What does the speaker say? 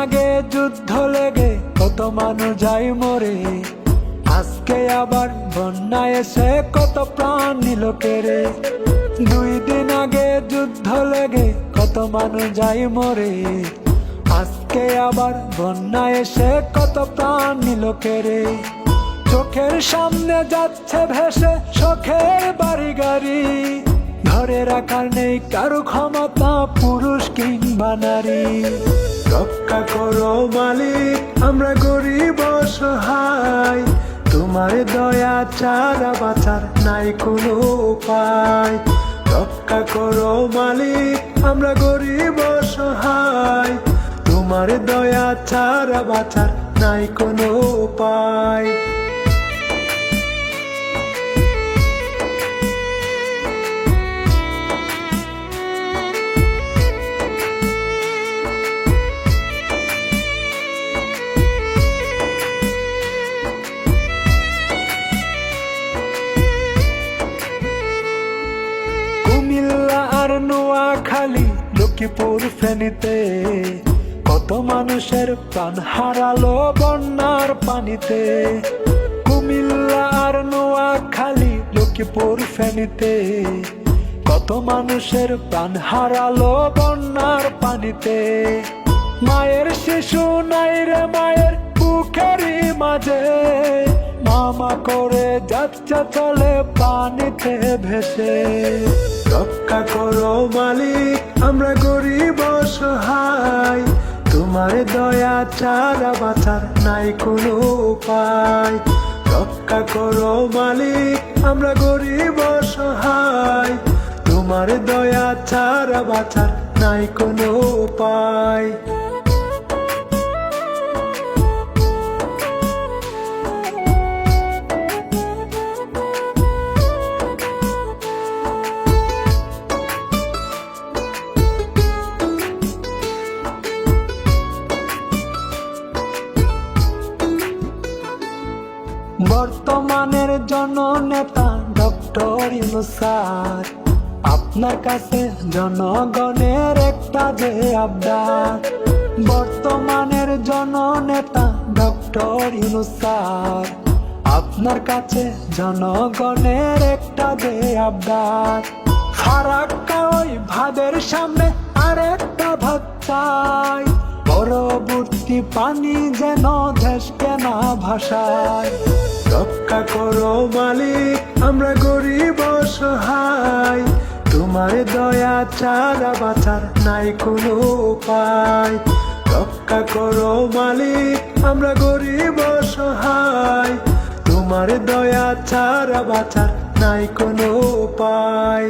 আগে যুদ্ধ লেগে কত মানুষ যাই মরে, আজকে আবার বন্যা এসে কত প্রাণ নিল কেড়ে দুই দিন আগে যুদ্ধ লেগে কত মানুষ যাই মরে, আজকে আবার বন্যা এসে কত প্রাণ নিল কেড়ে চোখের সামনে যাচ্ছে ভেসে শখের বাড়ি গাড়ি ধরে রাখার নেই কারও ক্ষমতা, পুরুষ কিংবা নারী। রক্ষা করো মালিক, আমরা গরিব সহায় তোমার দয়া চারা বাঁচার নাই কোনো উপায়। রক্ষা করো মালিক, আমরা গরিব সহায় তোমার দয়া চারা বাঁচার নাই কোনো উপায়। নোয়াখালী লক্ষ্মীপুর ফেনীতে। কত মানুষের প্রাণ হারালো বন্যার পানিতে। কুমিল্লার নোয়াখালী লক্ষ্মীপুর ফেনীতে। কত মানুষের প্রাণ হারালো বন্যার পানিতে। মায়ের শিশু নাই রে মায়ের বুকেরই মাঝে। মামা করে যাচ্ছে চলে পানিতে ভেসে। রক্ষা করো মালিক, আমরা গরিব সহায় তোমার দয়া চারা বাঁচার নাই কোনো উপায়। রক্ষা করো মালিক, আমরা গরিব সহায় তোমার দয়া ছাড়া বাঁচার নাই কোনো উপায়। বর্তমানের জননেতা ডক্টর ইনুসার আপনার কাছে জনগণের একটা যে আবদার। বর্তমানের জননেতা ডক্টর ইনুসার আপনার কাছে জনগণের একটা যে আবদার। ফারাক্কা ওই ভাদের সামনে আরেকটা ভাত চাই। পরবর্তী পানি যেন দেশকে না ভাসায়। রক্ষা করো মালিক, আমরা গরিব সহায় তোমার দয়া চারা বাঁচার নাই কোনো উপায়। রক্ষা করো মালিক, আমরা গরিব সহায় তোমার দয়া ছাড়া বাঁচার নাই কোনো উপায়।